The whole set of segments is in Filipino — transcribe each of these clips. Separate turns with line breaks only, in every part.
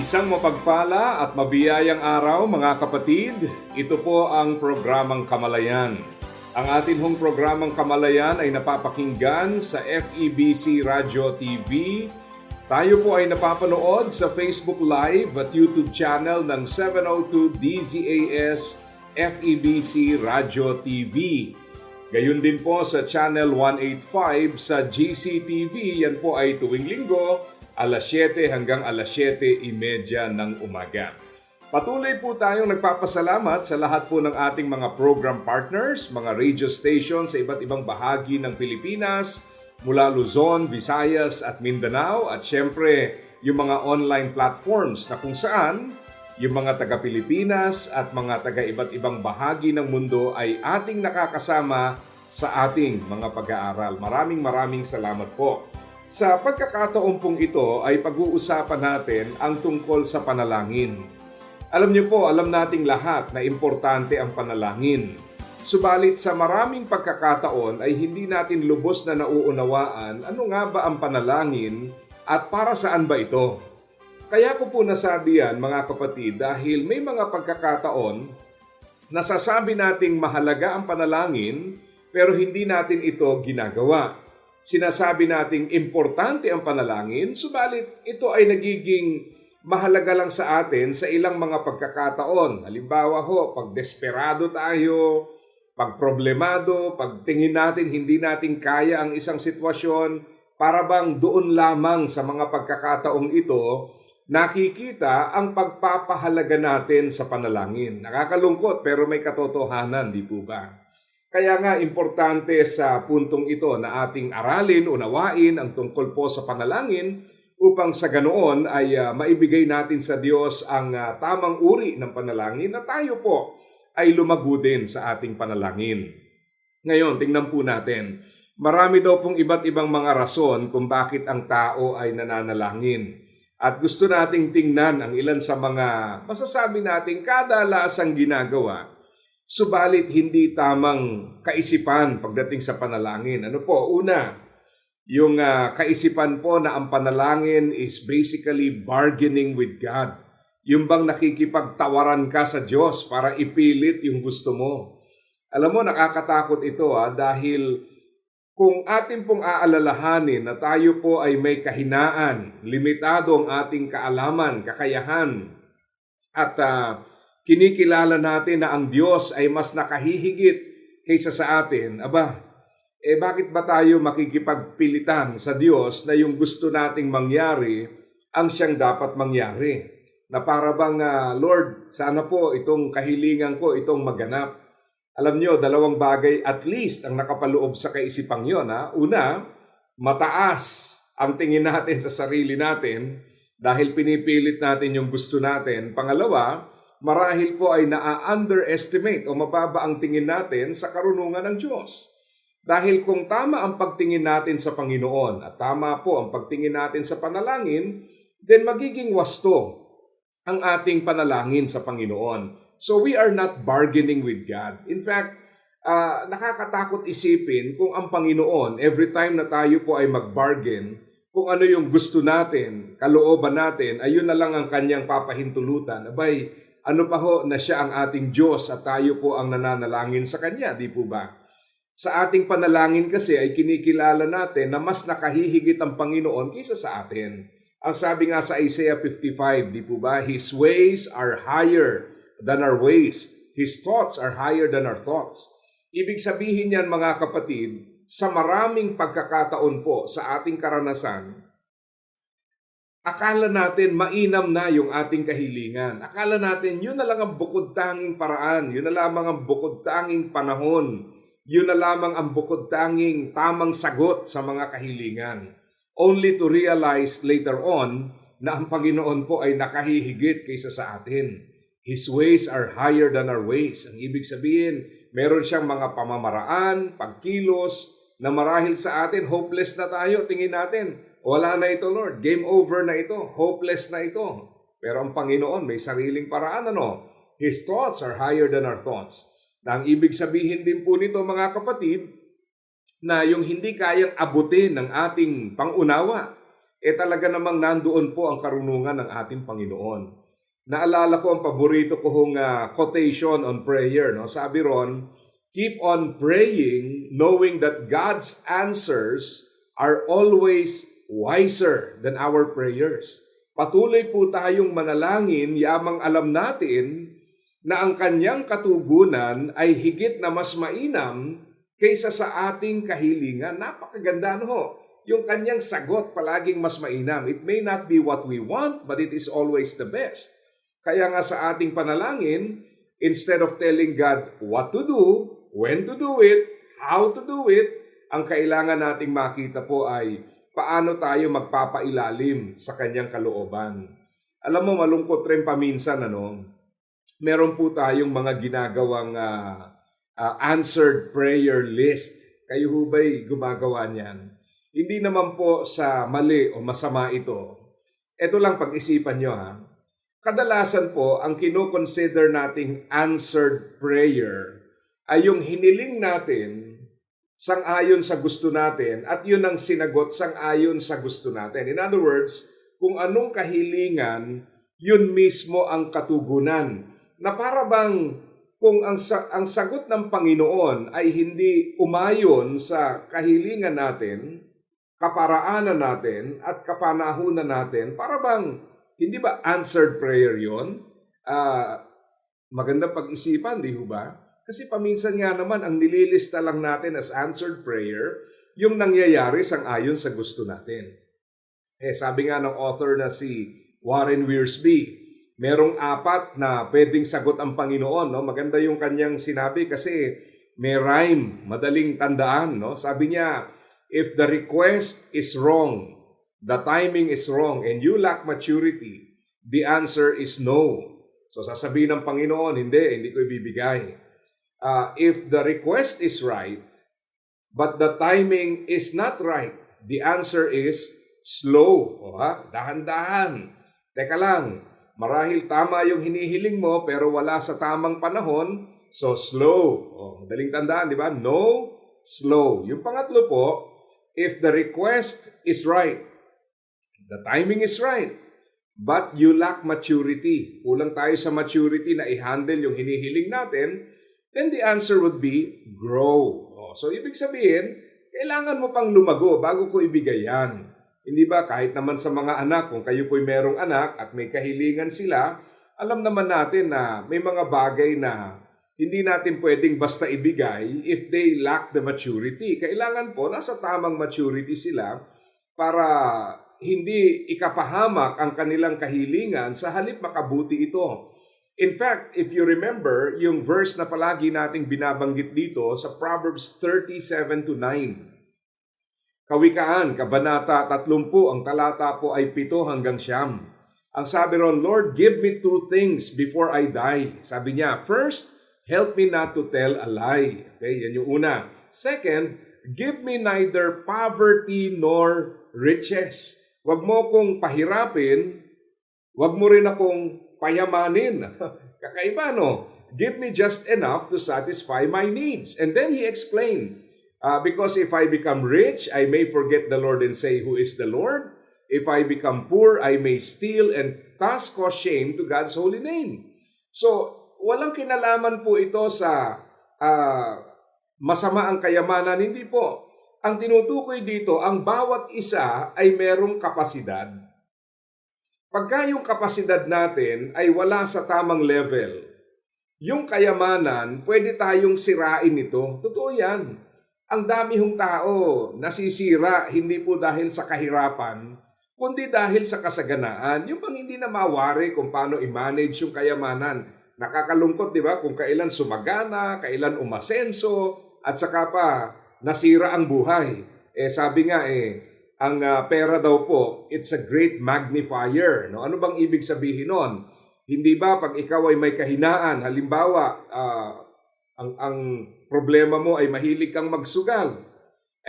Isang mapagpala at mabiyayang araw mga kapatid. Ito po ang programang Kamalayan. Ang atin hong programang Kamalayan ay napapakinggan sa FEBC Radio TV. Tayo po ay napapanood sa Facebook Live at YouTube channel ng 702 DZAS FEBC Radio TV. Gayun din po sa Channel 185 sa GCTV. Yan po ay tuwing linggo alas 7 hanggang alas 7.30 ng umaga. Patuloy po tayong nagpapasalamat sa lahat po ng ating mga program partners, mga radio stations sa iba't ibang bahagi ng Pilipinas, mula Luzon, Visayas at Mindanao at syempre yung mga online platforms na kung saan yung mga taga-Pilipinas at mga taga iba't ibang bahagi ng mundo ay ating nakakasama sa ating mga pag-aaral. Maraming maraming salamat po. Sa pagkakataon pong ito ay pag-uusapan natin ang tungkol sa panalangin. Alam niyo po, alam nating lahat na importante ang panalangin. Subalit sa maraming pagkakataon ay hindi natin lubos na nauunawaan ano nga ba ang panalangin at para saan ba ito. Kaya ko po nasabi yan mga kapatid dahil may mga pagkakataon nasasabi nating mahalaga ang panalangin pero hindi natin ito ginagawa sinasabi nating importante ang panalangin, subalit ito ay nagiging mahalaga lang sa atin sa ilang mga pagkakataon. Halimbawa ho, pag desperado tayo, pag problemado, pag tingin natin hindi natin kaya ang isang sitwasyon, para bang doon lamang sa mga pagkakataong ito, nakikita ang pagpapahalaga natin sa panalangin. Nakakalungkot pero may katotohanan, di po ba? Kaya nga importante sa puntong ito na ating aralin, unawain ang tungkol po sa panalangin upang sa ganoon ay uh, maibigay natin sa Diyos ang uh, tamang uri ng panalangin na tayo po ay lumago din sa ating panalangin. Ngayon, tingnan po natin. Marami daw pong iba't ibang mga rason kung bakit ang tao ay nananalangin. At gusto nating tingnan ang ilan sa mga masasabi nating kadalasang ginagawa, subalit hindi tamang kaisipan pagdating sa panalangin. Ano po? Una, yung uh, kaisipan po na ang panalangin is basically bargaining with God. Yung bang nakikipagtawaran ka sa Diyos para ipilit yung gusto mo. Alam mo, nakakatakot ito ah, dahil kung atin pong aalalahanin na tayo po ay may kahinaan, limitado ang ating kaalaman, kakayahan, at uh, kinikilala natin na ang Diyos ay mas nakahihigit kaysa sa atin, aba, eh bakit ba tayo makikipagpilitan sa Diyos na yung gusto nating mangyari ang siyang dapat mangyari? Na para bang, uh, Lord, sana po itong kahilingan ko, itong maganap. Alam nyo, dalawang bagay at least ang nakapaloob sa kaisipang yon. Ha? Una, mataas ang tingin natin sa sarili natin dahil pinipilit natin yung gusto natin. Pangalawa, marahil po ay na-underestimate o mababa ang tingin natin sa karunungan ng Diyos. Dahil kung tama ang pagtingin natin sa Panginoon at tama po ang pagtingin natin sa panalangin, then magiging wasto ang ating panalangin sa Panginoon. So we are not bargaining with God. In fact, uh, nakakatakot isipin kung ang Panginoon, every time na tayo po ay mag-bargain, kung ano yung gusto natin, kalooban natin, ayun na lang ang kanyang papahintulutan. Abay, ano pa ho na siya ang ating Diyos at tayo po ang nananalangin sa Kanya, di po ba? Sa ating panalangin kasi ay kinikilala natin na mas nakahihigit ang Panginoon kaysa sa atin. Ang sabi nga sa Isaiah 55, di po ba? His ways are higher than our ways. His thoughts are higher than our thoughts. Ibig sabihin yan mga kapatid, sa maraming pagkakataon po sa ating karanasan, akala natin mainam na yung ating kahilingan. Akala natin yun na lang ang bukod tanging paraan, yun na lamang ang bukod tanging panahon, yun na lamang ang bukod tanging tamang sagot sa mga kahilingan. Only to realize later on na ang Panginoon po ay nakahihigit kaysa sa atin. His ways are higher than our ways. Ang ibig sabihin, meron siyang mga pamamaraan, pagkilos, na marahil sa atin, hopeless na tayo, tingin natin. Wala na ito, Lord. Game over na ito. Hopeless na ito. Pero ang Panginoon may sariling paraan, ano? His thoughts are higher than our thoughts. Na ang ibig sabihin din po nito, mga kapatid, na yung hindi kayang abutin ng ating pangunawa, eh talaga namang nandoon po ang karunungan ng ating Panginoon. Naalala ko ang paborito ko hong ah, quotation on prayer. No? Sabi ron, keep on praying knowing that God's answers are always wiser than our prayers. Patuloy po tayong manalangin, yamang alam natin na ang kanyang katugunan ay higit na mas mainam kaysa sa ating kahilingan. Napakaganda no. Yung kanyang sagot palaging mas mainam. It may not be what we want, but it is always the best. Kaya nga sa ating panalangin, instead of telling God what to do, when to do it, how to do it, ang kailangan nating makita po ay paano tayo magpapailalim sa kanyang kalooban. Alam mo, malungkot rin paminsan, ano, meron po tayong mga ginagawang ah, ah, answered prayer list. Kayo ho ba'y gumagawa niyan? Hindi naman po sa mali o masama ito. Ito lang pag-isipan nyo ha. Kadalasan po, ang kinoconsider nating answered prayer ay yung hiniling natin sang-ayon sa gusto natin at yun ang sinagot sang-ayon sa gusto natin. In other words, kung anong kahilingan, yun mismo ang katugunan. Na para bang kung ang, ang sagot ng Panginoon ay hindi umayon sa kahilingan natin, kaparaanan natin at kapanahunan natin, para bang hindi ba answered prayer yon? Ah, magandang pag-isipan, di ba? Kasi paminsan nga naman, ang nililista lang natin as answered prayer, yung nangyayari sang ayon sa gusto natin. Eh, sabi nga ng author na si Warren Wiersbe, merong apat na pwedeng sagot ang Panginoon. No? Maganda yung kanyang sinabi kasi may rhyme, madaling tandaan. No? Sabi niya, if the request is wrong, the timing is wrong, and you lack maturity, the answer is no. So sasabihin ng Panginoon, hindi, hindi ko ibibigay. Uh, if the request is right, but the timing is not right, the answer is slow. O ha? Dahan-dahan. Teka lang, marahil tama yung hinihiling mo pero wala sa tamang panahon, so slow. O, madaling tandaan, di ba? No, slow. Yung pangatlo po, if the request is right, the timing is right, but you lack maturity. Kulang tayo sa maturity na i-handle yung hinihiling natin, then the answer would be grow. O, so ibig sabihin, kailangan mo pang lumago bago ko ibigay yan. Hindi ba kahit naman sa mga anak, kung kayo po'y merong anak at may kahilingan sila, alam naman natin na may mga bagay na hindi natin pwedeng basta ibigay if they lack the maturity. Kailangan po nasa tamang maturity sila para hindi ikapahamak ang kanilang kahilingan sa halip makabuti ito. In fact, if you remember, yung verse na palagi nating binabanggit dito sa Proverbs 37 to 9. Kawikaan, Kabanata 30, ang talata po ay 7 hanggang siyam. Ang sabi ron, Lord, give me two things before I die. Sabi niya, first, help me not to tell a lie. Okay, yan yung una. Second, give me neither poverty nor riches. Huwag mo kong pahirapin, huwag mo rin akong payamanin. Kakaiba, no? Give me just enough to satisfy my needs. And then he explained, uh, because if I become rich, I may forget the Lord and say, Who is the Lord? If I become poor, I may steal and thus cause shame to God's holy name. So, walang kinalaman po ito sa ah, masama ang kayamanan. Hindi po. Ang tinutukoy dito, ang bawat isa ay merong kapasidad. Pagka yung kapasidad natin ay wala sa tamang level, yung kayamanan, pwede tayong sirain ito. Totoo yan. Ang dami hong tao nasisira hindi po dahil sa kahirapan, kundi dahil sa kasaganaan. Yung bang hindi na mawari kung paano i-manage yung kayamanan. Nakakalungkot, di ba? Kung kailan sumagana, kailan umasenso, at saka pa nasira ang buhay. Eh sabi nga eh, ang ah, pera daw po, it's a great magnifier. No? Ano bang ibig sabihin nun? Hindi ba pag ikaw ay may kahinaan, halimbawa, ah, ang, ang problema mo ay mahilig kang magsugal,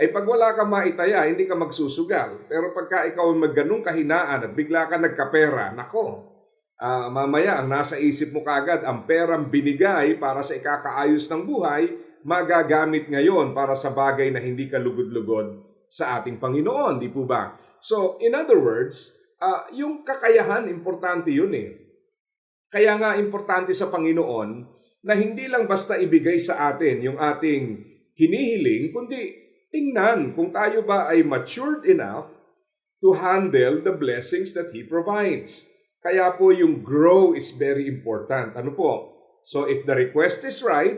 ay pag wala kang maitaya, hindi ka magsusugal. Pero pagka ikaw ay magganong kahinaan at bigla ka nagkapera, nako, ah, mamaya ang nasa isip mo kagad, ang perang binigay para sa ikakaayos ng buhay, magagamit ngayon para sa bagay na hindi ka lugod-lugod sa ating Panginoon, di po ba? So, in other words, ah, yung kakayahan, importante yun eh. Kaya nga importante sa Panginoon na hindi lang basta ibigay sa atin yung ating hinihiling, kundi tingnan kung tayo ba ay matured enough to handle the blessings that He provides. Kaya po yung grow is very important. Ano po? So if the request is right,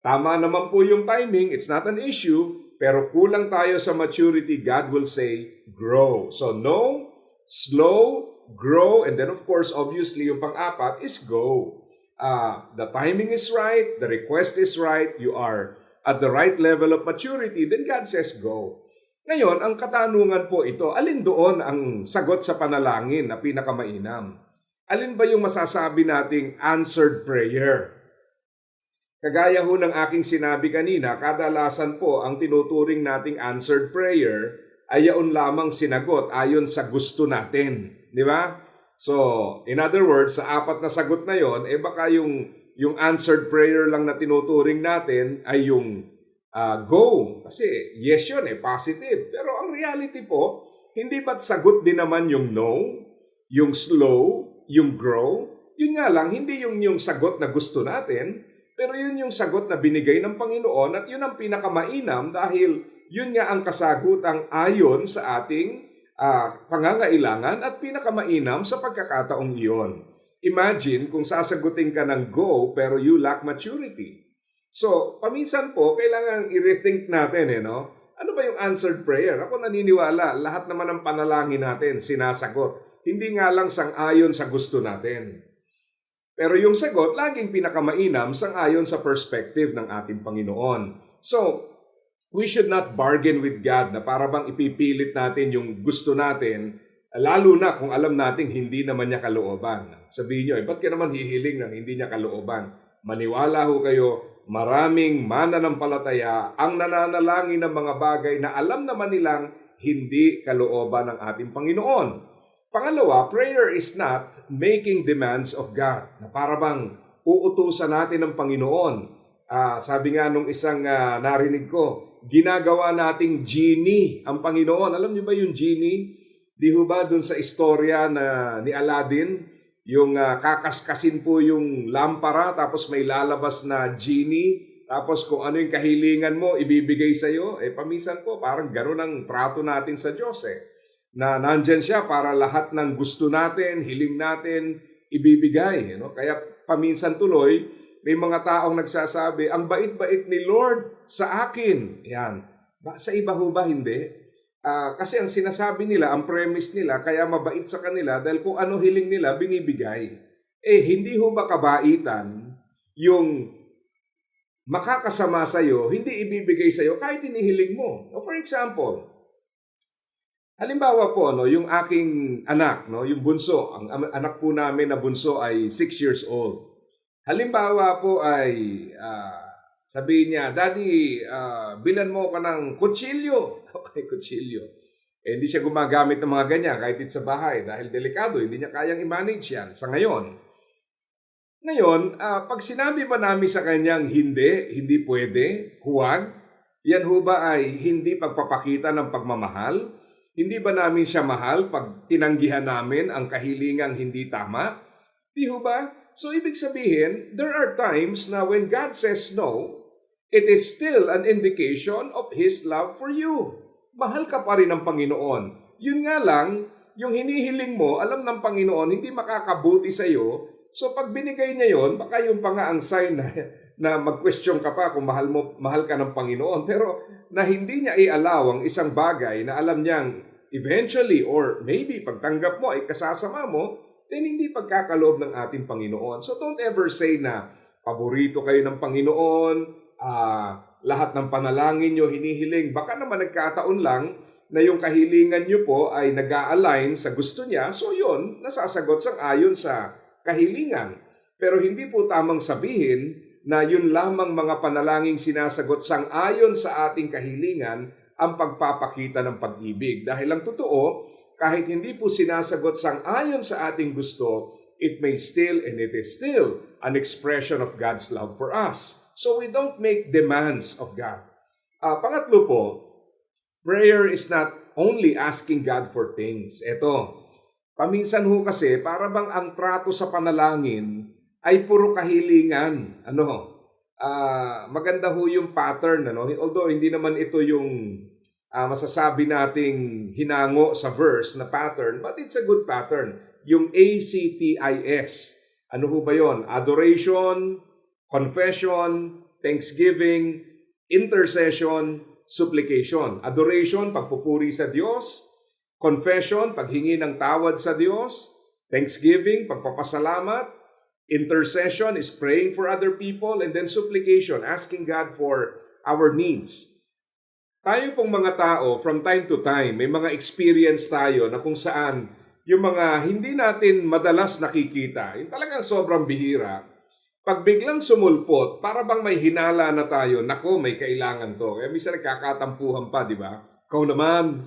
tama naman po yung timing, it's not an issue, pero kulang tayo sa maturity, God will say, grow. So no, slow, grow, and then of course, obviously, yung pang-apat is go. Uh, the timing is right, the request is right, you are at the right level of maturity, then God says go. Ngayon, ang katanungan po ito, alin doon ang sagot sa panalangin na pinakamainam? Alin ba yung masasabi nating answered prayer? Kagaya ho ng aking sinabi kanina, kadalasan po ang tinuturing nating answered prayer ay yaon lamang sinagot ayon sa gusto natin. Di ba? So, in other words, sa apat na sagot na yon, eh baka yung, yung answered prayer lang na tinuturing natin ay yung uh, go. Kasi yes yun eh, positive. Pero ang reality po, hindi ba't sagot din naman yung no, yung slow, yung grow? Yun nga lang, hindi yung yung sagot na gusto natin, pero yun yung sagot na binigay ng Panginoon at yun ang pinakamainam dahil yun nga ang kasagutang ayon sa ating uh, pangangailangan at pinakamainam sa pagkakataong iyon. Imagine kung sasagutin ka ng go pero you lack maturity. So, paminsan po, kailangan i-rethink natin, eh, no? Ano ba yung answered prayer? Ako naniniwala, lahat naman ng panalangin natin sinasagot. Hindi nga lang sang-ayon sa gusto natin. Pero yung sagot, laging pinakamainam sang-ayon sa perspective ng ating Panginoon. So, we should not bargain with God na para bang ipipilit natin yung gusto natin, lalo na kung alam nating hindi naman niya kalooban. Sabihin nyo, eh, ba't ka naman hihiling ng hindi niya kalooban? Maniwala ho kayo, maraming mananampalataya ang nananalangin ng mga bagay na alam naman nilang hindi kalooban ng ating Panginoon. Pangalawa, prayer is not making demands of God. Na para bang uutusan natin ng Panginoon. Ah, sabi nga nung isang ah, narinig ko, ginagawa nating genie ang Panginoon. Alam niyo ba yung genie? Di ho ba dun sa istorya na ni Aladdin, yung ah, kakaskasin po yung lampara tapos may lalabas na genie tapos kung ano yung kahilingan mo, ibibigay sa iyo. Eh, paminsan po, parang gano'n ang trato natin sa Diyos eh na nandyan siya para lahat ng gusto natin, hiling natin, ibibigay. You know? Kaya paminsan tuloy, may mga taong nagsasabi, ang bait-bait ni Lord sa akin. Yan. Ba, sa iba ho ba hindi? Uh, kasi ang sinasabi nila, ang premise nila, kaya mabait sa kanila dahil kung ano hiling nila, binibigay. Eh, hindi ho ba kabaitan yung makakasama sa'yo, hindi ibibigay sa'yo kahit inihiling mo. For example, Halimbawa po, no, yung aking anak, no, yung bunso, ang anak po namin na bunso ay 6 years old. Halimbawa po ay uh, sabihin niya, Daddy, uh, bilan mo ka ng kutsilyo. Okay, kutsilyo. Eh, hindi siya gumagamit ng mga ganyan kahit sa bahay dahil delikado, hindi niya kayang i-manage yan sa ngayon. Ngayon, uh, pag sinabi ba namin sa kanyang hindi, hindi pwede, huwag, yan ho ba ay hindi pagpapakita ng pagmamahal? Hindi ba namin siya mahal pag tinanggihan namin ang kahilingang hindi tama? Di ho ba? So ibig sabihin, there are times na when God says no, it is still an indication of His love for you mahal ka pa rin ng Panginoon. Yun nga lang, yung hinihiling mo, alam ng Panginoon, hindi makakabuti sa iyo. So pag binigay niya yon, baka yung pa nga ang sign na, na mag-question ka pa kung mahal mo mahal ka ng Panginoon. Pero na hindi niya i-allow ang isang bagay na alam niyang eventually or maybe pagtanggap mo ay kasasama mo, then hindi pagkakaloob ng ating Panginoon. So don't ever say na paborito kayo ng Panginoon, uh, lahat ng panalangin nyo hinihiling. Baka naman nagkataon lang na yung kahilingan nyo po ay nag-a-align sa gusto niya, so yun, nasasagot sang ayon sa kahilingan. Pero hindi po tamang sabihin na yun lamang mga panalangin sinasagot sang ayon sa ating kahilingan ang pagpapakita ng pag-ibig. Dahil ang totoo, kahit hindi po sinasagot sang ayon sa ating gusto, it may still and it is still an expression of God's love for us. So we don't make demands of God. Ah, pangatlo po, prayer is not only asking God for things. Ito, paminsan ho kasi para bang ang trato sa panalangin ay puro kahilingan. Ano? Ah, maganda ho yung pattern ano. Although hindi naman ito yung ah, masasabi nating hinango sa verse na pattern, but it's a good pattern. Yung ACTIS. Ano ho ba 'yon? Adoration, confession, thanksgiving, intercession, supplication. Adoration, pagpupuri sa Diyos. Confession, paghingi ng tawad sa Diyos. Thanksgiving, pagpapasalamat. Intercession is praying for other people. And then supplication, asking God for our needs. Tayo pong mga tao, from time to time, may mga experience tayo na kung saan yung mga hindi natin madalas nakikita, yung talagang sobrang bihira, pag biglang sumulpot, para bang may hinala na tayo, nako, may kailangan to. Kaya minsan nagkakatampuhan pa, di ba? Ikaw naman,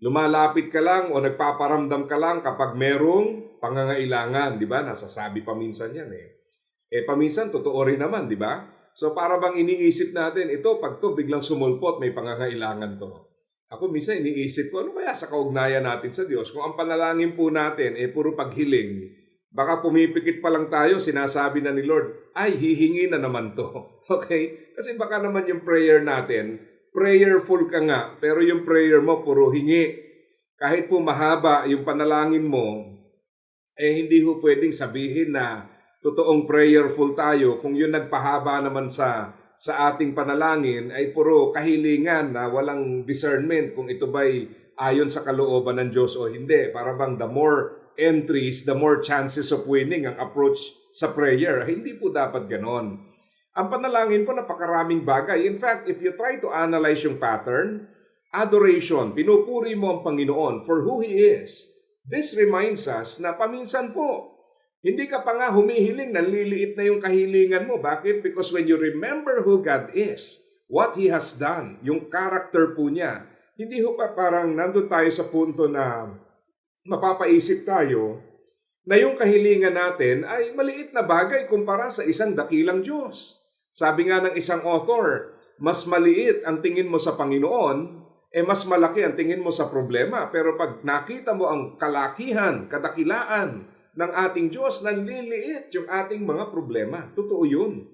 lumalapit ka lang o nagpaparamdam ka lang kapag merong pangangailangan, di ba? Nasasabi pa minsan yan eh. Eh, paminsan, totoo rin naman, di ba? So, para bang iniisip natin, ito, pag to biglang sumulpot, may pangangailangan to. Ako minsan iniisip ko, ano kaya sa kaugnayan natin sa Diyos? Kung ang panalangin po natin, eh, puro paghiling, Baka pumipikit pa lang tayo, sinasabi na ni Lord, ay, hihingi na naman to. Okay? Kasi baka naman yung prayer natin, prayerful ka nga, pero yung prayer mo, puro hingi. Kahit po mahaba yung panalangin mo, eh hindi ho pwedeng sabihin na totoong prayerful tayo kung yun nagpahaba naman sa sa ating panalangin ay puro kahilingan na walang discernment kung ito ba'y ayon sa kalooban ng Diyos o hindi. Para bang the more entries, the more chances of winning ang approach sa prayer. Hindi po dapat ganon. Ang panalangin po napakaraming bagay. In fact, if you try to analyze yung pattern, adoration, pinupuri mo ang Panginoon for who He is. This reminds us na paminsan po, hindi ka pa nga humihiling, nanliliit na yung kahilingan mo. Bakit? Because when you remember who God is, what He has done, yung character po niya, hindi ho pa parang nandun tayo sa punto na mapapaisip tayo na yung kahilingan natin ay maliit na bagay kumpara sa isang dakilang Diyos. Sabi nga ng isang author, mas maliit ang tingin mo sa Panginoon, eh mas malaki ang tingin mo sa problema. Pero pag nakita mo ang kalakihan, kadakilaan ng ating Diyos, nanliliit yung ating mga problema. Totoo yun.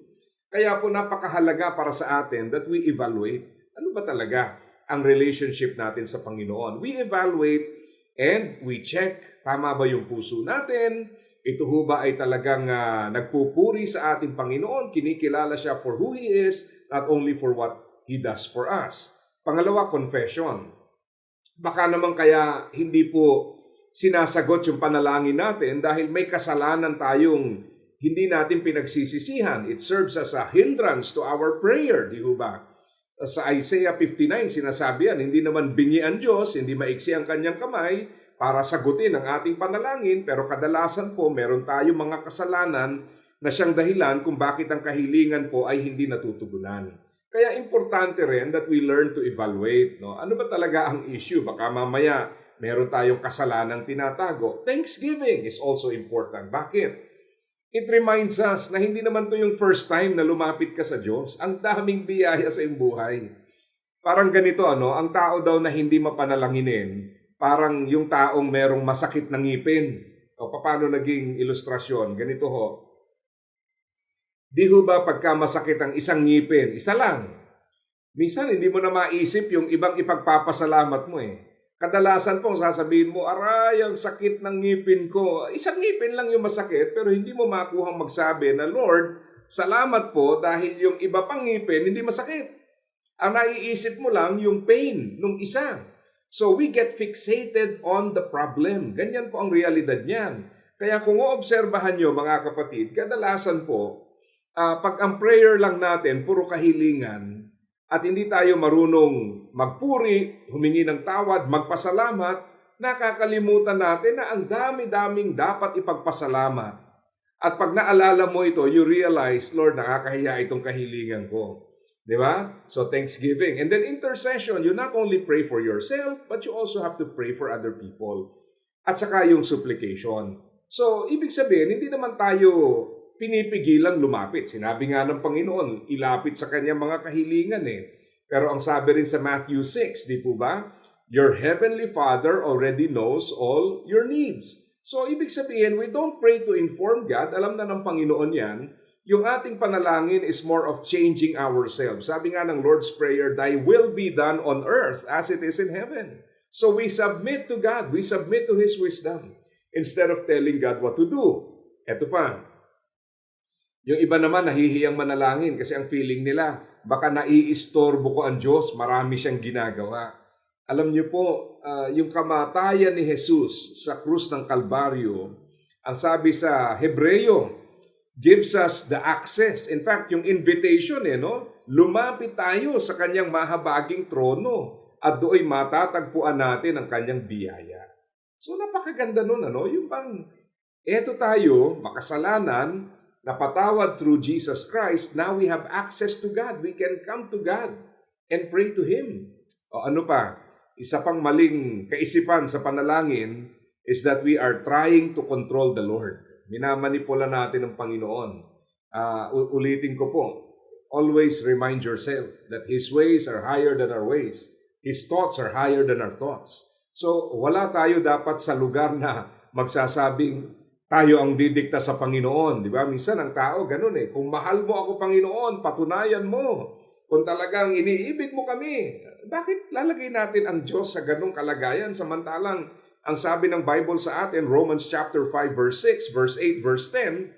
Kaya po napakahalaga para sa atin that we evaluate. Ano ba talaga ang relationship natin sa Panginoon? We evaluate And we check, tama ba yung puso natin? Ito ho ba ay talagang uh, nagpupuri sa ating Panginoon? Kinikilala siya for who He is, not only for what He does for us. Pangalawa, confession. Baka naman kaya hindi po sinasagot yung panalangin natin dahil may kasalanan tayong hindi natin pinagsisisihan. It serves as a hindrance to our prayer, di ba? sa Isaiah 59, sinasabi yan, hindi naman bingi ang Diyos, hindi maiksi ang kanyang kamay para sagutin ang ating panalangin, pero kadalasan po meron tayo mga kasalanan na siyang dahilan kung bakit ang kahilingan po ay hindi natutugunan. Kaya importante rin that we learn to evaluate. No? Ano ba talaga ang issue? Baka mamaya meron tayong kasalanang tinatago. Thanksgiving is also important. Bakit? It reminds us na hindi naman to yung first time na lumapit ka sa Diyos. Ang daming biyaya sa iyong buhay. Parang ganito, ano, ang tao daw na hindi mapanalanginin, parang yung taong merong masakit na ngipin. O paano naging ilustrasyon? Ganito ho. Di ho ba pagka masakit ang isang ngipin, isa lang. Minsan hindi mo na maisip yung ibang ipagpapasalamat mo eh. Kadalasan pong sasabihin mo, aray, ang sakit ng ngipin ko. Isang ngipin lang yung masakit, pero hindi mo makuhang magsabi na, Lord, salamat po dahil yung iba pang ngipin hindi masakit. Ang naiisip mo lang yung pain nung isa. So we get fixated on the problem. Ganyan po ang realidad niyan. Kaya kung oobserbahan nyo mga kapatid, kadalasan po, uh, pag ang prayer lang natin, puro kahilingan, at hindi tayo marunong magpuri, humingi ng tawad, magpasalamat, nakakalimutan natin na ang dami-daming dapat ipagpasalamat. At pag naalala mo ito, you realize, Lord, nakakahiya itong kahilingan ko. Di ba? So thanksgiving. And then intercession, you not only pray for yourself, but you also have to pray for other people. At saka yung supplication. So, ibig sabihin, hindi naman tayo pinipigilan lumapit. Sinabi nga ng Panginoon, ilapit sa kanyang mga kahilingan eh. Pero ang sabi rin sa Matthew 6, di po ba? Your heavenly Father already knows all your needs. So, ibig sabihin, we don't pray to inform God. Alam na ng Panginoon yan. Yung ating panalangin is more of changing ourselves. Sabi nga ng Lord's Prayer, Thy will be done on earth as it is in heaven. So we submit to God. We submit to His wisdom instead of telling God what to do. Eto pa, yung iba naman nahihiyang manalangin kasi ang feeling nila, baka naiistorbo ko ang Diyos, marami siyang ginagawa. Alam niyo po, ah, yung kamatayan ni Jesus sa krus ng Kalbaryo, ang sabi sa Hebreyo, gives us the access. In fact, yung invitation eh, no? Lumapit tayo sa kanyang mahabaging trono at do'y matatagpuan natin ang kanyang biyaya. So napakaganda nun, ano? Yung bang, eto tayo, makasalanan, napatawad through Jesus Christ, now we have access to God. We can come to God and pray to Him. O ano pa? Isa pang maling kaisipan sa panalangin is that we are trying to control the Lord. Minamanipula natin ang Panginoon. Ah, u- ulitin ko po, always remind yourself that His ways are higher than our ways. His thoughts are higher than our thoughts. So, wala tayo dapat sa lugar na magsasabing tayo ang didikta sa Panginoon. Di ba? Minsan ang tao ganun eh. Kung mahal mo ako Panginoon, patunayan mo. Kung talagang iniibig mo kami, bakit lalagay natin ang Diyos sa ganung kalagayan samantalang ang sabi ng Bible sa atin, Romans chapter 5 verse 6, verse 8, verse 10,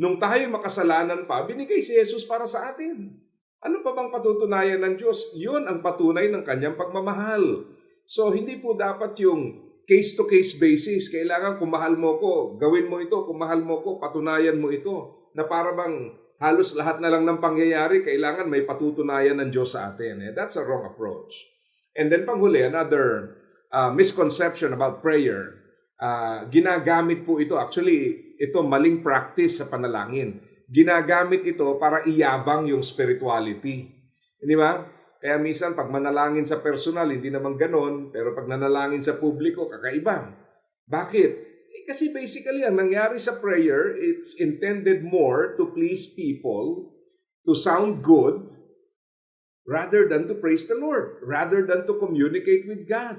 nung tayo makasalanan pa, binigay si Jesus para sa atin. Ano pa bang patutunayan ng Diyos? Yun ang patunay ng kanyang pagmamahal. So, hindi po dapat yung case-to-case basis. Kailangan kung mahal mo ko, gawin mo ito. Kung mahal mo ko, patunayan mo ito. Na para bang halos lahat na lang ng pangyayari, kailangan may patutunayan ng Diyos sa atin. Eh, that's a wrong approach. And then panghuli, another uh, misconception about prayer. Uh, ginagamit po ito, actually, ito maling practice sa panalangin. Ginagamit ito para iyabang yung spirituality. Di ba? Kaya minsan pag manalangin sa personal, hindi naman ganon, pero pag nanalangin sa publiko, kakaiba. Bakit? Eh, kasi basically, ang nangyari sa prayer, it's intended more to please people, to sound good, rather than to praise the Lord, rather than to communicate with God.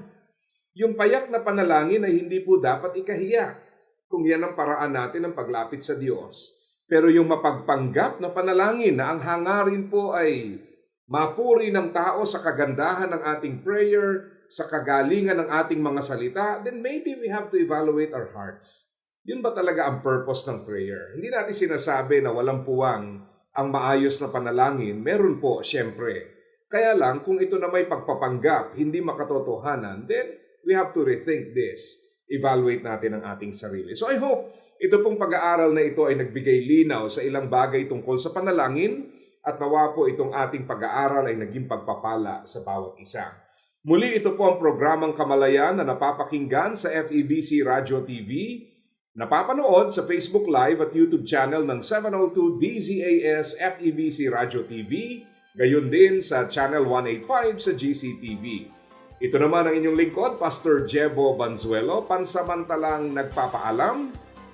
Yung payak na panalangin ay hindi po dapat ikahiya kung yan ang paraan natin ng paglapit sa Diyos. Pero yung mapagpanggap na panalangin na ang hangarin po ay mapuri ng tao sa kagandahan ng ating prayer, sa kagalingan ng ating mga salita, then maybe we have to evaluate our hearts. Yun ba talaga ang purpose ng prayer? Hindi natin sinasabi na walang puwang ang maayos na panalangin. Meron po, syempre. Kaya lang, kung ito na may pagpapanggap, hindi makatotohanan, then we have to rethink this. Evaluate natin ang ating sarili. So I hope ito pong pag-aaral na ito ay nagbigay linaw sa ilang bagay tungkol sa panalangin at nawa po itong ating pag-aaral ay naging pagpapala sa bawat isa. Muli ito po ang programang Kamalayan na napapakinggan sa FEBC Radio TV, napapanood sa Facebook Live at YouTube channel ng 702 DZAS FEBC Radio TV, gayon din sa Channel 185 sa GCTV. Ito naman ang inyong lingkod, Pastor Jebo Banzuelo, pansamantalang nagpapaalam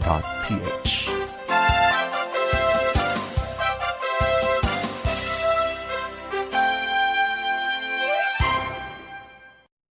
www.ph.